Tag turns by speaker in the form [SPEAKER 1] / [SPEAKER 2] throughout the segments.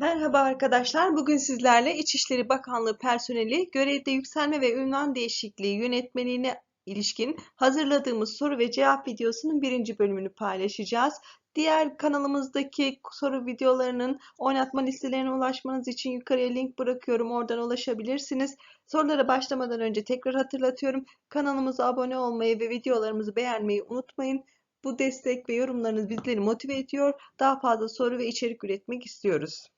[SPEAKER 1] Merhaba arkadaşlar. Bugün sizlerle İçişleri Bakanlığı personeli görevde yükselme ve ünvan değişikliği yönetmeliğine ilişkin hazırladığımız soru ve cevap videosunun birinci bölümünü paylaşacağız. Diğer kanalımızdaki soru videolarının oynatma listelerine ulaşmanız için yukarıya link bırakıyorum. Oradan ulaşabilirsiniz. Sorulara başlamadan önce tekrar hatırlatıyorum. Kanalımıza abone olmayı ve videolarımızı beğenmeyi unutmayın. Bu destek ve yorumlarınız bizleri motive ediyor. Daha fazla soru ve içerik üretmek istiyoruz.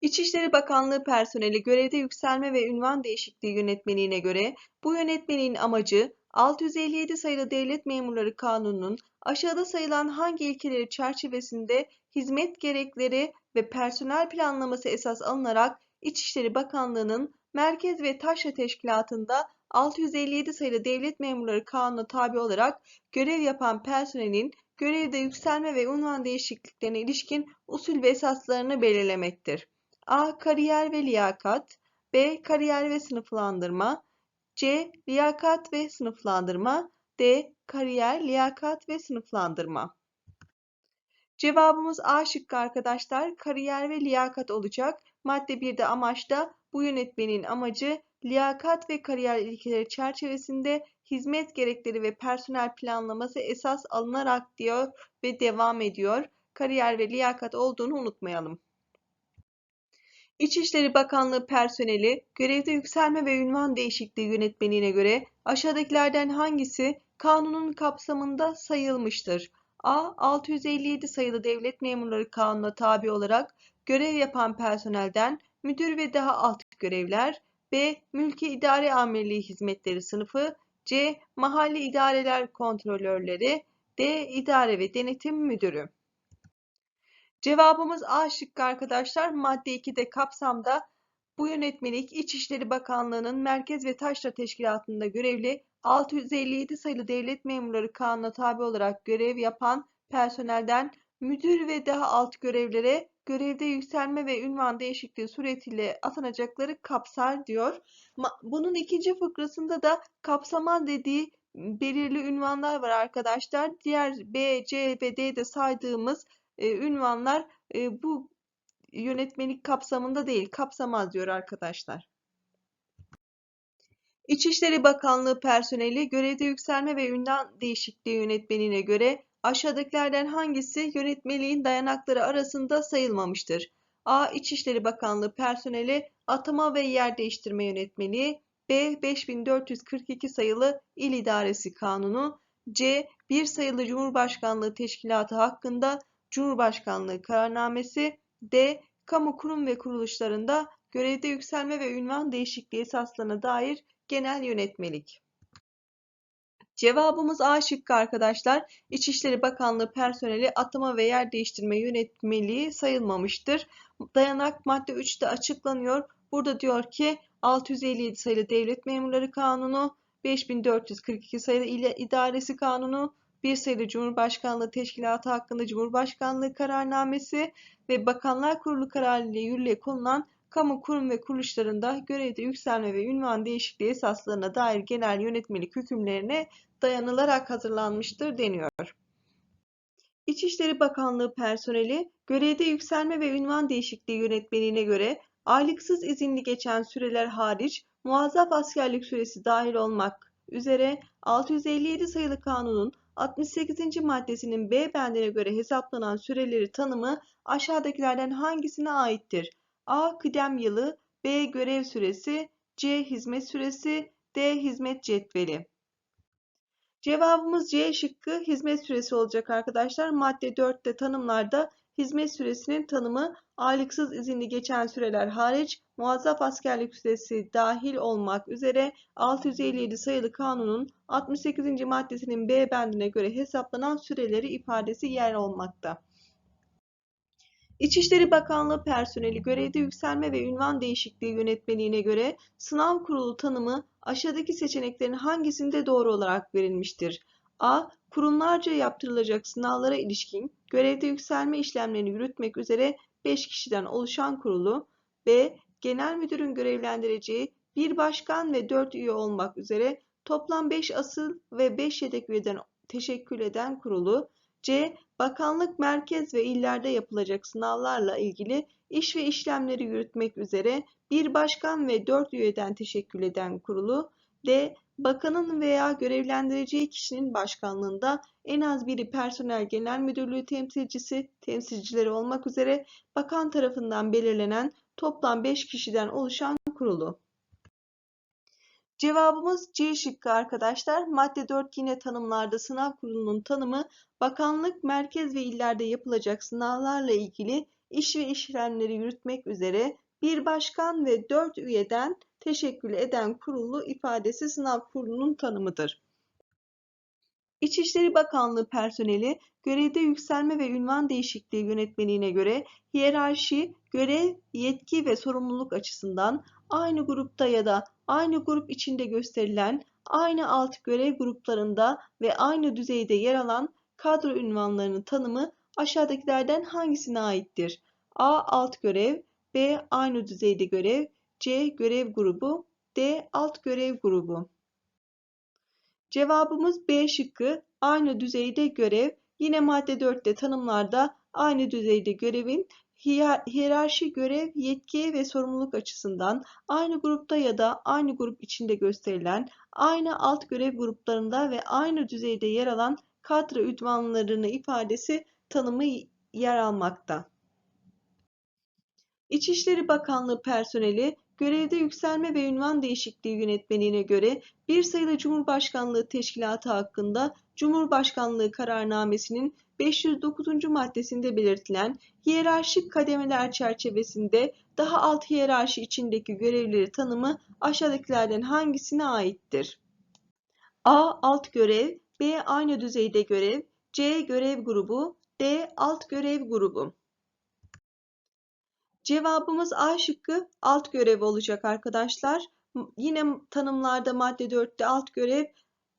[SPEAKER 1] İçişleri Bakanlığı personeli görevde yükselme ve ünvan değişikliği yönetmeliğine göre bu yönetmeliğin amacı 657 sayılı Devlet Memurları Kanunu'nun aşağıda sayılan hangi ilkeleri çerçevesinde hizmet gerekleri ve personel planlaması esas alınarak İçişleri Bakanlığı'nın Merkez ve Taşra Teşkilatı'nda 657 sayılı Devlet Memurları Kanunu'na tabi olarak görev yapan personelin görevde yükselme ve unvan değişikliklerine ilişkin usul ve esaslarını belirlemektir. A. Kariyer ve liyakat B. Kariyer ve sınıflandırma C. Liyakat ve sınıflandırma D. Kariyer, liyakat ve sınıflandırma Cevabımız A şıkkı arkadaşlar. Kariyer ve liyakat olacak. Madde 1'de amaçta bu yönetmenin amacı liyakat ve kariyer ilkeleri çerçevesinde hizmet gerekleri ve personel planlaması esas alınarak diyor ve devam ediyor. Kariyer ve liyakat olduğunu unutmayalım. İçişleri Bakanlığı personeli görevde yükselme ve ünvan değişikliği yönetmeliğine göre aşağıdakilerden hangisi kanunun kapsamında sayılmıştır? A. 657 sayılı Devlet Memurları Kanunu'na tabi olarak görev yapan personelden müdür ve daha alt görevler, B. Mülki İdare Amirliği Hizmetleri sınıfı, C. Mahalli İdareler Kontrolörleri, D. İdare ve Denetim Müdürü. Cevabımız A şıkkı arkadaşlar. Madde 2'de kapsamda bu yönetmelik İçişleri Bakanlığı'nın Merkez ve Taşra Teşkilatı'nda görevli 657 sayılı Devlet Memurları Kanunu'na tabi olarak görev yapan personelden müdür ve daha alt görevlere görevde yükselme ve ünvan değişikliği suretiyle atanacakları kapsar diyor. Bunun ikinci fıkrasında da kapsamaz dediği belirli ünvanlar var arkadaşlar. Diğer B, C ve D'de saydığımız e, ünvanlar e, bu yönetmelik kapsamında değil, kapsamaz diyor arkadaşlar. İçişleri Bakanlığı personeli görevde yükselme ve ünvan değişikliği yönetmenine göre aşağıdakilerden hangisi yönetmeliğin dayanakları arasında sayılmamıştır? A. İçişleri Bakanlığı personeli atama ve yer değiştirme yönetmeliği, B. 5442 sayılı İl İdaresi Kanunu, C. 1 sayılı Cumhurbaşkanlığı Teşkilatı hakkında Cumhurbaşkanlığı kararnamesi D. Kamu kurum ve kuruluşlarında görevde yükselme ve ünvan değişikliği esaslarına dair genel yönetmelik. Cevabımız A şıkkı arkadaşlar. İçişleri Bakanlığı personeli atama ve yer değiştirme yönetmeliği sayılmamıştır. Dayanak madde 3'te açıklanıyor. Burada diyor ki 657 sayılı Devlet Memurları Kanunu, 5442 sayılı İl İdaresi Kanunu, bir sayılı Cumhurbaşkanlığı Teşkilatı hakkında Cumhurbaşkanlığı kararnamesi ve Bakanlar Kurulu kararı ile yürürlüğe konulan kamu kurum ve kuruluşlarında görevde yükselme ve ünvan değişikliği esaslarına dair genel yönetmelik hükümlerine dayanılarak hazırlanmıştır deniyor. İçişleri Bakanlığı personeli görevde yükselme ve ünvan değişikliği yönetmeliğine göre aylıksız izinli geçen süreler hariç muazzaf askerlik süresi dahil olmak üzere 657 sayılı kanunun 68. maddesinin B bendine göre hesaplanan süreleri tanımı aşağıdakilerden hangisine aittir? A. Kıdem yılı B. Görev süresi C. Hizmet süresi D. Hizmet cetveli Cevabımız C şıkkı hizmet süresi olacak arkadaşlar. Madde 4'te tanımlarda hizmet süresinin tanımı aylıksız izinli geçen süreler hariç muazzaf askerlik süresi dahil olmak üzere 657 sayılı kanunun 68. maddesinin B bendine göre hesaplanan süreleri ifadesi yer olmakta. İçişleri Bakanlığı personeli görevde yükselme ve ünvan değişikliği yönetmeliğine göre sınav kurulu tanımı aşağıdaki seçeneklerin hangisinde doğru olarak verilmiştir? A. Kurumlarca yaptırılacak sınavlara ilişkin görevde yükselme işlemlerini yürütmek üzere 5 kişiden oluşan kurulu. B. Genel müdürün görevlendireceği bir başkan ve 4 üye olmak üzere toplam 5 asıl ve 5 yedek üyeden teşekkül eden kurulu. C. bakanlık, merkez ve illerde yapılacak sınavlarla ilgili iş ve işlemleri yürütmek üzere bir başkan ve dört üyeden teşekkül eden kurulu, D. Bakanın veya görevlendireceği kişinin başkanlığında en az biri personel genel müdürlüğü temsilcisi, temsilcileri olmak üzere bakan tarafından belirlenen toplam 5 kişiden oluşan kurulu. Cevabımız C şıkkı arkadaşlar. Madde 4 yine tanımlarda sınav kurulunun tanımı bakanlık, merkez ve illerde yapılacak sınavlarla ilgili iş ve işlemleri yürütmek üzere bir başkan ve dört üyeden teşekkül eden kurulu ifadesi sınav kurulunun tanımıdır. İçişleri Bakanlığı personeli görevde yükselme ve ünvan değişikliği yönetmeliğine göre hiyerarşi, görev, yetki ve sorumluluk açısından aynı grupta ya da aynı grup içinde gösterilen aynı alt görev gruplarında ve aynı düzeyde yer alan kadro ünvanlarının tanımı aşağıdakilerden hangisine aittir? A. Alt görev B. Aynı düzeyde görev C. Görev grubu D. Alt görev grubu Cevabımız B şıkkı aynı düzeyde görev. Yine madde 4'te tanımlarda aynı düzeyde görevin hiyerarşi görev, yetki ve sorumluluk açısından aynı grupta ya da aynı grup içinde gösterilen aynı alt görev gruplarında ve aynı düzeyde yer alan kadro ünvanlarını ifadesi tanımı yer almakta. İçişleri Bakanlığı personeli görevde yükselme ve ünvan değişikliği yönetmeliğine göre bir sayılı Cumhurbaşkanlığı Teşkilatı hakkında Cumhurbaşkanlığı kararnamesinin 509. maddesinde belirtilen hiyerarşik kademeler çerçevesinde daha alt hiyerarşi içindeki görevleri tanımı aşağıdakilerden hangisine aittir? A. Alt görev B. Aynı düzeyde görev C. Görev grubu D. Alt görev grubu Cevabımız A şıkkı alt görev olacak arkadaşlar. Yine tanımlarda madde 4'te alt görev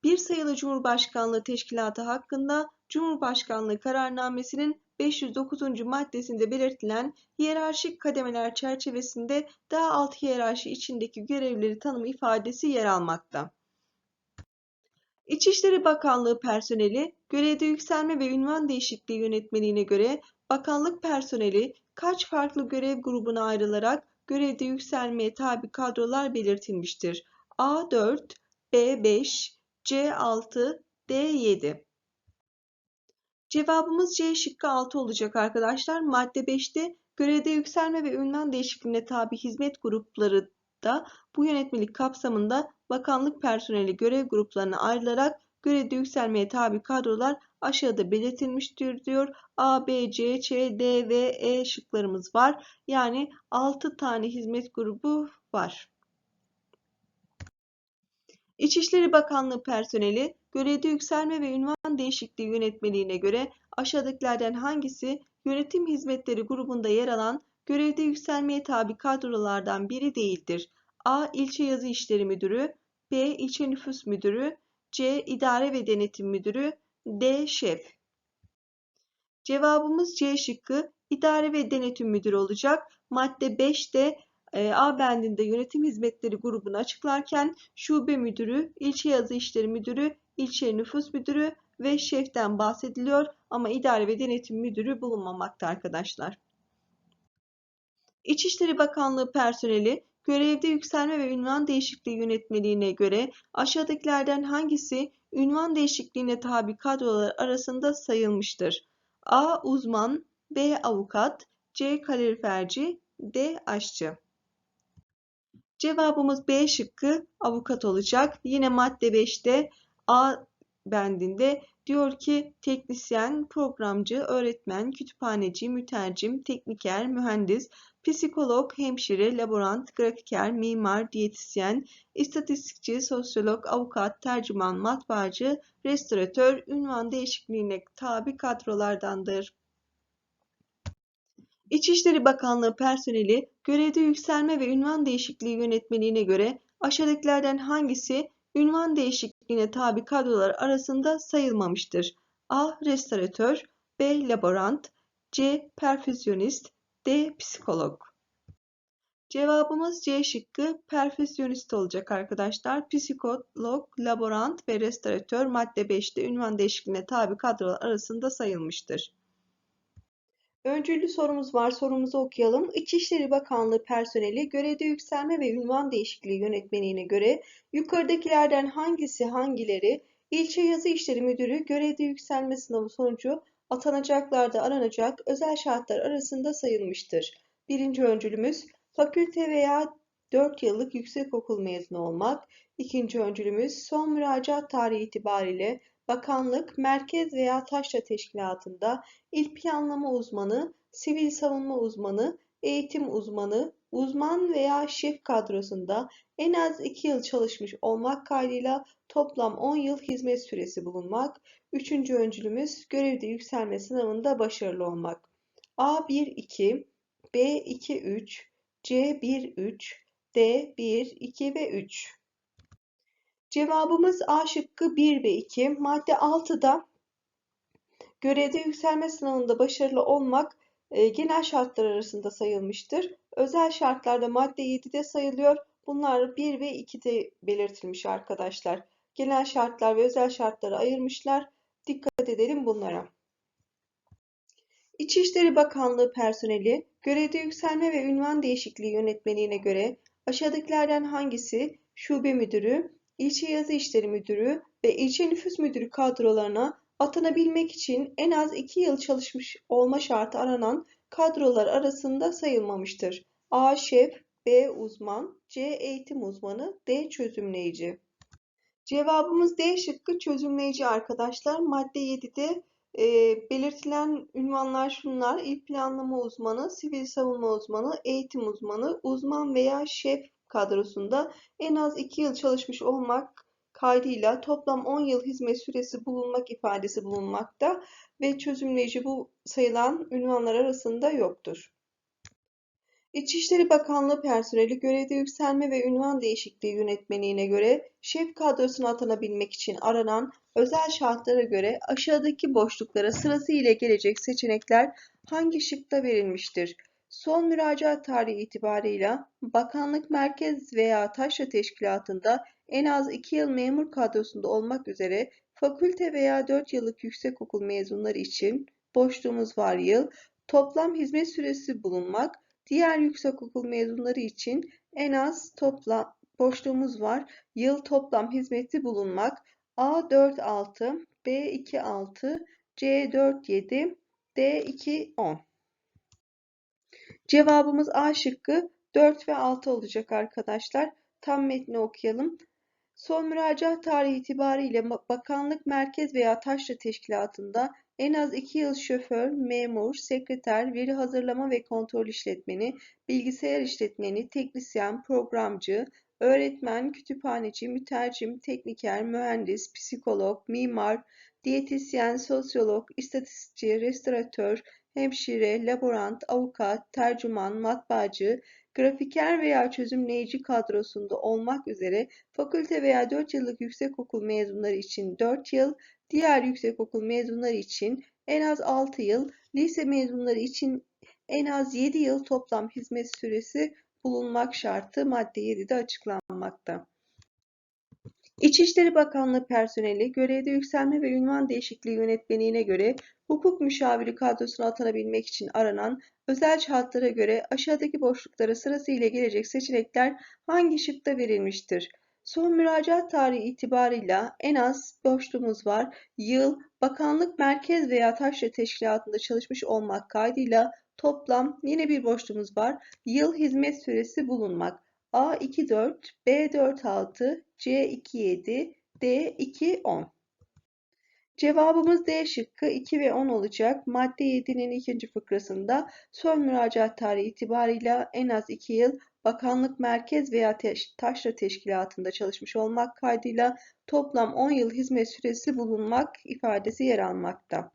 [SPEAKER 1] bir sayılı Cumhurbaşkanlığı Teşkilatı hakkında Cumhurbaşkanlığı kararnamesinin 509. maddesinde belirtilen hiyerarşik kademeler çerçevesinde daha alt hiyerarşi içindeki görevleri tanım ifadesi yer almakta. İçişleri Bakanlığı personeli görevde yükselme ve ünvan değişikliği yönetmeliğine göre bakanlık personeli kaç farklı görev grubuna ayrılarak görevde yükselmeye tabi kadrolar belirtilmiştir. A4, B5, C6, D7. Cevabımız C şıkkı 6 olacak arkadaşlar. Madde 5'te görevde yükselme ve ünvan değişikliğine tabi hizmet grupları da bu yönetmelik kapsamında bakanlık personeli görev gruplarına ayrılarak görevde yükselmeye tabi kadrolar aşağıda belirtilmiştir diyor. A, B, C, Ç, D ve E şıklarımız var. Yani 6 tane hizmet grubu var. İçişleri Bakanlığı personeli görevde yükselme ve ünvan değişikliği yönetmeliğine göre aşağıdakilerden hangisi yönetim hizmetleri grubunda yer alan görevde yükselmeye tabi kadrolardan biri değildir? A. İlçe Yazı İşleri Müdürü B. İlçe Nüfus Müdürü C. İdare ve Denetim Müdürü D. Şef Cevabımız C şıkkı İdare ve Denetim Müdürü olacak. Madde 5'te e, A bendinde yönetim hizmetleri grubunu açıklarken şube müdürü, ilçe yazı işleri müdürü, ilçe nüfus müdürü ve şeften bahsediliyor ama idare ve denetim müdürü bulunmamakta arkadaşlar. İçişleri Bakanlığı personeli görevde yükselme ve ünvan değişikliği yönetmeliğine göre aşağıdakilerden hangisi ünvan değişikliğine tabi kadrolar arasında sayılmıştır? A. Uzman B. Avukat C. Kaloriferci D. Aşçı Cevabımız B şıkkı avukat olacak. Yine madde 5'te A bendinde diyor ki teknisyen, programcı, öğretmen, kütüphaneci, mütercim, tekniker, mühendis, psikolog, hemşire, laborant, grafiker, mimar, diyetisyen, istatistikçi, sosyolog, avukat, tercüman, matbaacı, restoratör, ünvan değişikliğine tabi kadrolardandır. İçişleri Bakanlığı personeli görevde yükselme ve ünvan değişikliği yönetmeliğine göre aşağıdakilerden hangisi ünvan değişikliğine tabi kadrolar arasında sayılmamıştır? A. Restoratör B. Laborant C. Perfüzyonist D. Psikolog Cevabımız C şıkkı perfesyonist olacak arkadaşlar. Psikolog, laborant ve restoratör madde 5'te ünvan değişikliğine tabi kadrolar arasında sayılmıştır. Öncüllü sorumuz var. Sorumuzu okuyalım. İçişleri Bakanlığı personeli görevde yükselme ve ünvan değişikliği yönetmeliğine göre yukarıdakilerden hangisi hangileri ilçe yazı işleri müdürü görevde yükselme sınavı sonucu atanacaklarda aranacak özel şartlar arasında sayılmıştır. Birinci öncülümüz fakülte veya 4 yıllık yüksekokul mezunu olmak. İkinci öncülümüz son müracaat tarihi itibariyle bakanlık, merkez veya taşra teşkilatında il planlama uzmanı, sivil savunma uzmanı, eğitim uzmanı, uzman veya şef kadrosunda en az 2 yıl çalışmış olmak kaydıyla toplam 10 yıl hizmet süresi bulunmak. Üçüncü öncülümüz görevde yükselme sınavında başarılı olmak. A1-2, B2-3, C1-3, D1-2 ve 3. Cevabımız A şıkkı 1 ve 2. Madde 6'da görevde yükselme sınavında başarılı olmak e, genel şartlar arasında sayılmıştır. Özel şartlarda madde 7'de sayılıyor. Bunlar 1 ve 2'de belirtilmiş arkadaşlar. Genel şartlar ve özel şartları ayırmışlar. Dikkat edelim bunlara. İçişleri Bakanlığı personeli görevde yükselme ve ünvan değişikliği yönetmeliğine göre aşağıdakilerden hangisi şube müdürü, ilçe yazı işleri müdürü ve ilçe nüfus müdürü kadrolarına atanabilmek için en az 2 yıl çalışmış olma şartı aranan kadrolar arasında sayılmamıştır. A. Şef B. Uzman C. Eğitim uzmanı D. Çözümleyici Cevabımız D şıkkı çözümleyici arkadaşlar. Madde 7'de e, belirtilen ünvanlar şunlar. İl planlama uzmanı, sivil savunma uzmanı, eğitim uzmanı, uzman veya şef kadrosunda en az 2 yıl çalışmış olmak kaydıyla toplam 10 yıl hizmet süresi bulunmak ifadesi bulunmakta ve çözümleyici bu sayılan ünvanlar arasında yoktur. İçişleri Bakanlığı personeli görevde yükselme ve ünvan değişikliği yönetmeliğine göre şef kadrosuna atanabilmek için aranan özel şartlara göre aşağıdaki boşluklara sırasıyla gelecek seçenekler hangi şıkta verilmiştir? Son müracaat tarihi itibarıyla bakanlık merkez veya taşra teşkilatında en az 2 yıl memur kadrosunda olmak üzere fakülte veya 4 yıllık yüksekokul mezunları için boşluğumuz var yıl, toplam hizmet süresi bulunmak, diğer yüksekokul mezunları için en az toplam boşluğumuz var yıl toplam hizmeti bulunmak, A4-6, B2-6, C4-7, D2-10. Cevabımız A şıkkı 4 ve 6 olacak arkadaşlar. Tam metni okuyalım. Son müracaat tarihi itibariyle bakanlık merkez veya taşra teşkilatında en az 2 yıl şoför, memur, sekreter, veri hazırlama ve kontrol işletmeni, bilgisayar işletmeni, teknisyen, programcı, öğretmen, kütüphaneci, mütercim, tekniker, mühendis, psikolog, mimar, diyetisyen, sosyolog, istatistikçi, restoratör, hemşire, laborant, avukat, tercüman, matbaacı, grafiker veya çözümleyici kadrosunda olmak üzere fakülte veya 4 yıllık yüksekokul mezunları için 4 yıl, diğer yüksekokul mezunları için en az 6 yıl, lise mezunları için en az 7 yıl toplam hizmet süresi bulunmak şartı madde 7'de açıklanmakta. İçişleri Bakanlığı personeli görevde yükselme ve ünvan değişikliği yönetmeliğine göre hukuk müşaviri kadrosuna atanabilmek için aranan özel şartlara göre aşağıdaki boşluklara sırasıyla gelecek seçenekler hangi şıkta verilmiştir? Son müracaat tarihi itibarıyla en az boşluğumuz var. Yıl, bakanlık merkez veya taşra teşkilatında çalışmış olmak kaydıyla toplam yine bir boşluğumuz var. Yıl hizmet süresi bulunmak. A24, B46, C27, D210. Cevabımız D şıkkı 2 ve 10 olacak. Madde 7'nin ikinci fıkrasında son müracaat tarihi itibarıyla en az 2 yıl bakanlık merkez veya taşra teşkilatında çalışmış olmak kaydıyla toplam 10 yıl hizmet süresi bulunmak ifadesi yer almakta.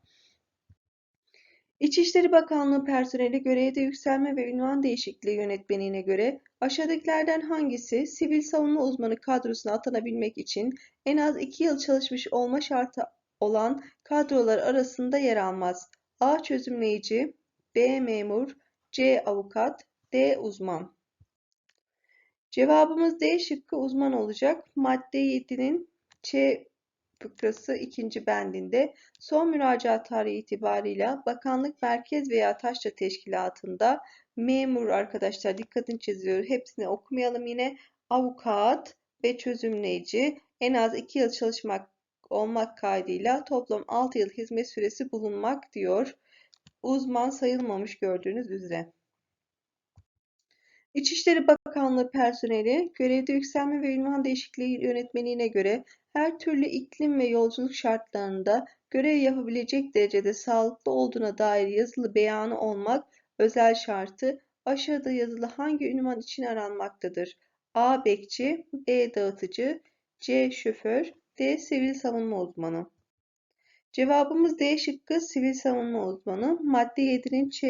[SPEAKER 1] İçişleri Bakanlığı personeli görevde yükselme ve ünvan değişikliği yönetmeliğine göre aşağıdakilerden hangisi sivil savunma uzmanı kadrosuna atanabilmek için en az 2 yıl çalışmış olma şartı olan kadrolar arasında yer almaz? A. Çözümleyici B. Memur C. Avukat D. Uzman Cevabımız D şıkkı uzman olacak. Madde 7'nin Ç fıkrası ikinci bendinde son müracaat tarihi itibarıyla bakanlık merkez veya taşra teşkilatında memur arkadaşlar dikkatini çiziyor. Hepsini okumayalım yine. Avukat ve çözümleyici en az 2 yıl çalışmak olmak kaydıyla toplam 6 yıl hizmet süresi bulunmak diyor. Uzman sayılmamış gördüğünüz üzere. İçişleri Bakanlığı personeli görevde yükselme ve ünvan değişikliği yönetmeliğine göre her türlü iklim ve yolculuk şartlarında görev yapabilecek derecede sağlıklı olduğuna dair yazılı beyanı olmak özel şartı aşağıda yazılı hangi ünvan için aranmaktadır? A. Bekçi B. Dağıtıcı C. Şoför D. Sivil savunma uzmanı. Cevabımız D şıkkı sivil savunma uzmanı. Madde 7'nin Ç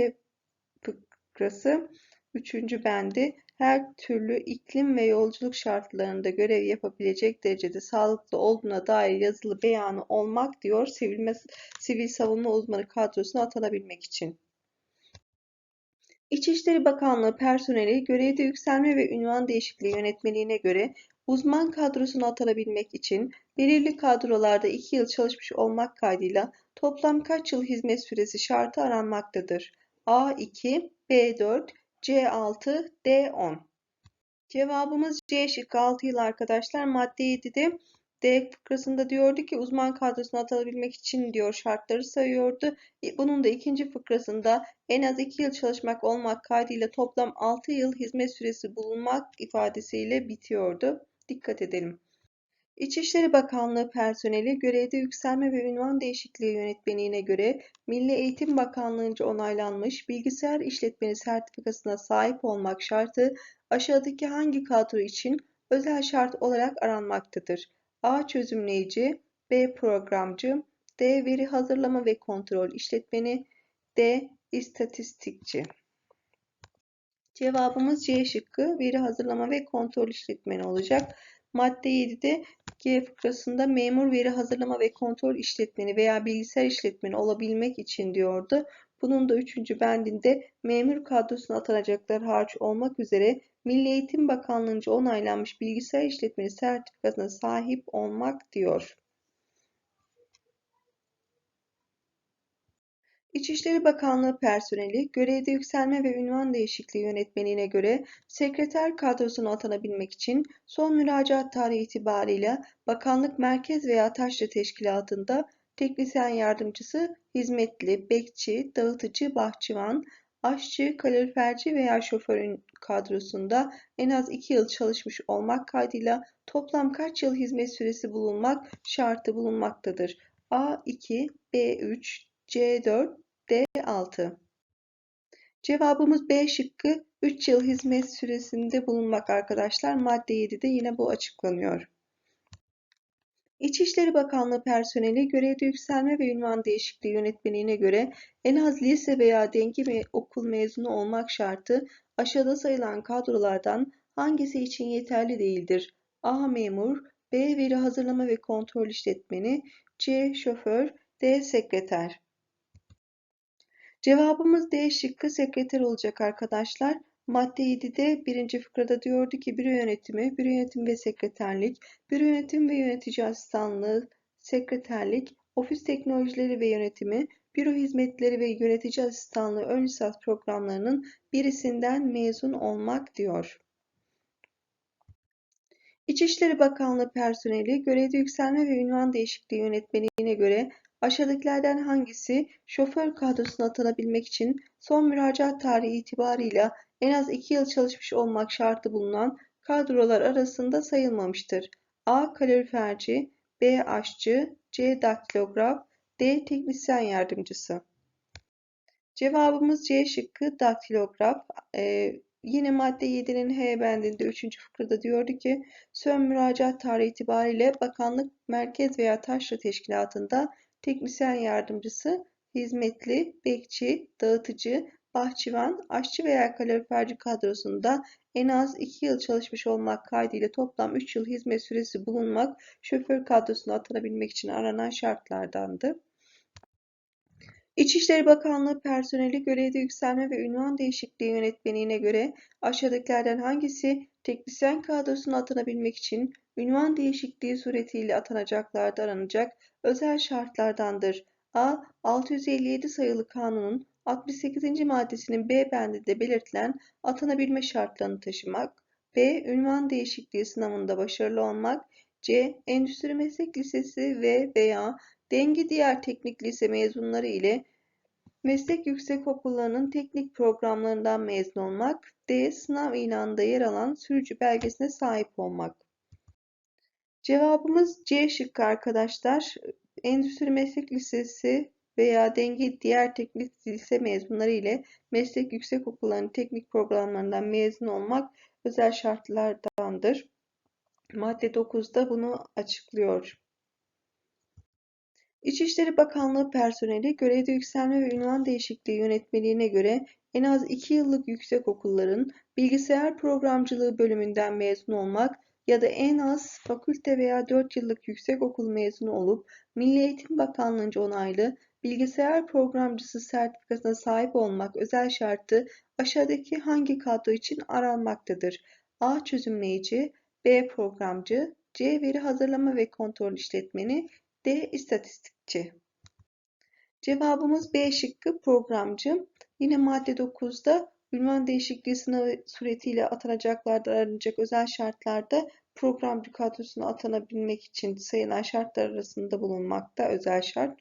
[SPEAKER 1] fıkrası 3. bendi her türlü iklim ve yolculuk şartlarında görev yapabilecek derecede sağlıklı olduğuna dair yazılı beyanı olmak diyor sivil, sivil savunma uzmanı kadrosuna atanabilmek için. İçişleri Bakanlığı personeli görevde yükselme ve ünvan değişikliği yönetmeliğine göre uzman kadrosuna atanabilmek için belirli kadrolarda 2 yıl çalışmış olmak kaydıyla toplam kaç yıl hizmet süresi şartı aranmaktadır? A2, B4, C6, D10. Cevabımız C şıkkı 6 yıl arkadaşlar. Madde 7'de D fıkrasında diyordu ki uzman kadrosuna atılabilmek için diyor şartları sayıyordu. E, bunun da ikinci fıkrasında en az 2 yıl çalışmak olmak kaydıyla toplam 6 yıl hizmet süresi bulunmak ifadesiyle bitiyordu. Dikkat edelim. İçişleri Bakanlığı personeli görevde yükselme ve ünvan değişikliği yönetmeliğine göre Milli Eğitim Bakanlığı'nca onaylanmış bilgisayar işletmeni sertifikasına sahip olmak şartı aşağıdaki hangi kadro için özel şart olarak aranmaktadır? A. Çözümleyici B. Programcı D. Veri hazırlama ve kontrol işletmeni D. İstatistikçi Cevabımız C şıkkı veri hazırlama ve kontrol işletmeni olacak. Madde 7'de G fıkrasında memur veri hazırlama ve kontrol işletmeni veya bilgisayar işletmeni olabilmek için diyordu. Bunun da üçüncü bendinde memur kadrosuna atanacaklar harç olmak üzere Milli Eğitim Bakanlığı'nca onaylanmış bilgisayar işletmeni sertifikasına sahip olmak diyor. İçişleri Bakanlığı personeli görevde yükselme ve ünvan değişikliği yönetmeliğine göre sekreter kadrosuna atanabilmek için son müracaat tarihi itibarıyla bakanlık merkez veya taşra teşkilatında teknisyen yardımcısı, hizmetli, bekçi, dağıtıcı, bahçıvan, aşçı, kaloriferci veya şoförün kadrosunda en az 2 yıl çalışmış olmak kaydıyla toplam kaç yıl hizmet süresi bulunmak şartı bulunmaktadır? A2, B3, C4, D6. Cevabımız B şıkkı 3 yıl hizmet süresinde bulunmak arkadaşlar. Madde 7'de yine bu açıklanıyor. İçişleri Bakanlığı personeli görevde yükselme ve ünvan değişikliği yönetmeliğine göre en az lise veya dengi me okul mezunu olmak şartı aşağıda sayılan kadrolardan hangisi için yeterli değildir? A. Memur B. Veri hazırlama ve kontrol işletmeni C. Şoför D. Sekreter Cevabımız D şıkkı sekreter olacak arkadaşlar. Madde 7'de birinci fıkrada diyordu ki büro yönetimi, büro yönetim ve sekreterlik, büro yönetim ve yönetici asistanlığı, sekreterlik, ofis teknolojileri ve yönetimi, büro hizmetleri ve yönetici asistanlığı ön lisans programlarının birisinden mezun olmak diyor. İçişleri Bakanlığı personeli görevde yükselme ve ünvan değişikliği yönetmeliğine göre Aşağıdakilerden hangisi şoför kadrosuna atanabilmek için son müracaat tarihi itibarıyla en az 2 yıl çalışmış olmak şartı bulunan kadrolar arasında sayılmamıştır? A. Kaloriferci B. Aşçı C. Daktilograf D. Teknisyen yardımcısı Cevabımız C şıkkı daktilograf. Ee, yine madde 7'nin H bendinde 3. fıkrada diyordu ki son müracaat tarihi itibariyle bakanlık merkez veya taşra teşkilatında teknisyen yardımcısı, hizmetli, bekçi, dağıtıcı, bahçıvan, aşçı veya kaloriferci kadrosunda en az 2 yıl çalışmış olmak kaydıyla toplam 3 yıl hizmet süresi bulunmak şoför kadrosuna atanabilmek için aranan şartlardandı. İçişleri Bakanlığı personeli görevde yükselme ve ünvan değişikliği yönetmeliğine göre aşağıdakilerden hangisi teknisyen kadrosuna atanabilmek için ünvan değişikliği suretiyle atanacaklarda aranacak özel şartlardandır. A. 657 sayılı Kanunun 68. maddesinin B bendinde belirtilen atanabilme şartlarını taşımak. B. Ünvan değişikliği sınavında başarılı olmak. C. Endüstri Meslek Lisesi ve veya dengi diğer teknik lise mezunları ile meslek yüksekokullarının teknik programlarından mezun olmak. D. Sınav ilanında yer alan sürücü belgesine sahip olmak. Cevabımız C şıkkı arkadaşlar. Endüstri Meslek Lisesi veya dengi diğer teknik lise mezunları ile meslek yüksekokullarının teknik programlarından mezun olmak özel şartlardandır. Madde 9'da bunu açıklıyor. İçişleri Bakanlığı personeli görevde yükselme ve ünvan değişikliği yönetmeliğine göre en az 2 yıllık yüksekokulların bilgisayar programcılığı bölümünden mezun olmak ya da en az fakülte veya 4 yıllık yüksekokul mezunu olup Milli Eğitim Bakanlığı'nca onaylı bilgisayar programcısı sertifikasına sahip olmak özel şartı aşağıdaki hangi kadro için aranmaktadır? A. Çözümleyici B. Programcı C. Veri hazırlama ve kontrol işletmeni D. İstatistikçi Cevabımız B şıkkı programcı. Yine madde 9'da ünvan değişikliği sınavı suretiyle atanacaklarda aranacak özel şartlarda programcı kadrosuna atanabilmek için sayılan şartlar arasında bulunmakta özel şart.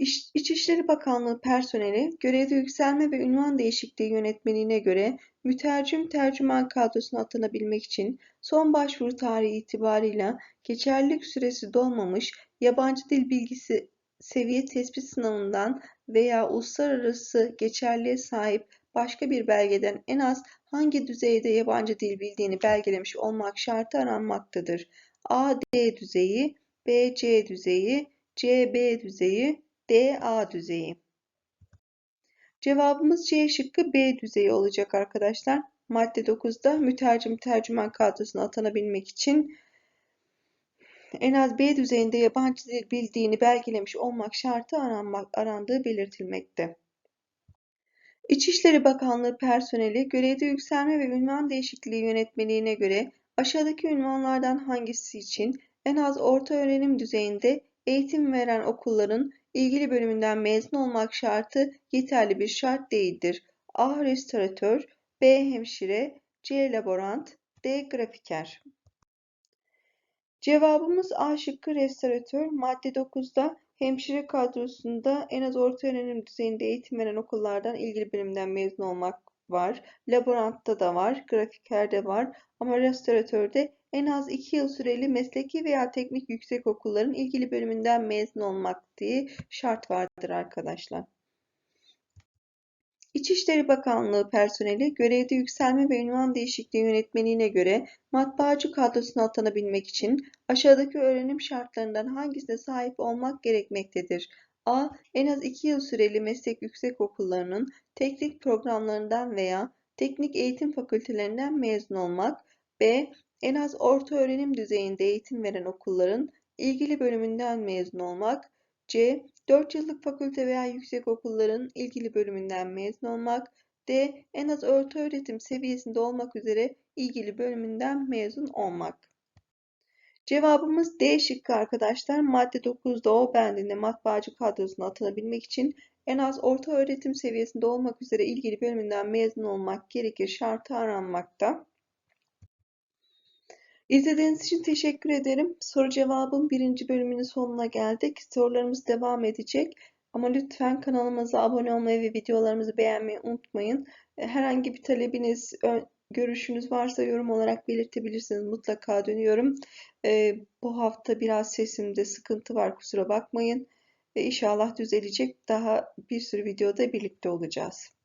[SPEAKER 1] İş, İçişleri Bakanlığı personeli görevde yükselme ve ünvan değişikliği yönetmeliğine göre mütercim tercüman kadrosuna atanabilmek için son başvuru tarihi itibarıyla geçerlilik süresi dolmamış yabancı dil bilgisi seviye tespit sınavından veya uluslararası geçerliğe sahip başka bir belgeden en az hangi düzeyde yabancı dil bildiğini belgelemiş olmak şartı aranmaktadır. A D düzeyi, B C düzeyi, C B düzeyi, D A düzeyi. Cevabımız C şıkkı B düzeyi olacak arkadaşlar. Madde 9'da mütercim tercüman kadrosuna atanabilmek için en az B düzeyinde yabancı dil bildiğini belgelemiş olmak şartı aranmak, arandığı belirtilmekte. İçişleri Bakanlığı personeli görevde yükselme ve ünvan değişikliği yönetmeliğine göre aşağıdaki ünvanlardan hangisi için en az orta öğrenim düzeyinde eğitim veren okulların ilgili bölümünden mezun olmak şartı yeterli bir şart değildir. A. Restoratör B. Hemşire C. Laborant D. Grafiker Cevabımız A şıkkı restoratör. Madde 9'da hemşire kadrosunda en az orta öğrenim düzeyinde eğitim veren okullardan ilgili bölümden mezun olmak var. Laborantta da var, grafikerde var ama restoratörde en az 2 yıl süreli mesleki veya teknik yüksekokulların ilgili bölümünden mezun olmak diye şart vardır arkadaşlar. İçişleri Bakanlığı personeli görevde yükselme ve ünvan değişikliği yönetmeliğine göre matbaacı kadrosuna atanabilmek için aşağıdaki öğrenim şartlarından hangisine sahip olmak gerekmektedir? A. En az 2 yıl süreli meslek yüksekokullarının teknik programlarından veya teknik eğitim fakültelerinden mezun olmak. B. En az orta öğrenim düzeyinde eğitim veren okulların ilgili bölümünden mezun olmak. C. 4 yıllık fakülte veya yüksekokulların ilgili bölümünden mezun olmak. D. En az ortaöğretim seviyesinde olmak üzere ilgili bölümünden mezun olmak. Cevabımız D şıkkı arkadaşlar. Madde 9'da o bendinde matbaacı kadrosuna atanabilmek için en az orta öğretim seviyesinde olmak üzere ilgili bölümünden mezun olmak gerekir şartı aranmakta. İzlediğiniz için teşekkür ederim. Soru cevabın birinci bölümünün sonuna geldik. Sorularımız devam edecek. Ama lütfen kanalımıza abone olmayı ve videolarımızı beğenmeyi unutmayın. E, herhangi bir talebiniz, görüşünüz varsa yorum olarak belirtebilirsiniz. Mutlaka dönüyorum. E, bu hafta biraz sesimde sıkıntı var kusura bakmayın. İnşallah düzelecek. Daha bir sürü videoda birlikte olacağız.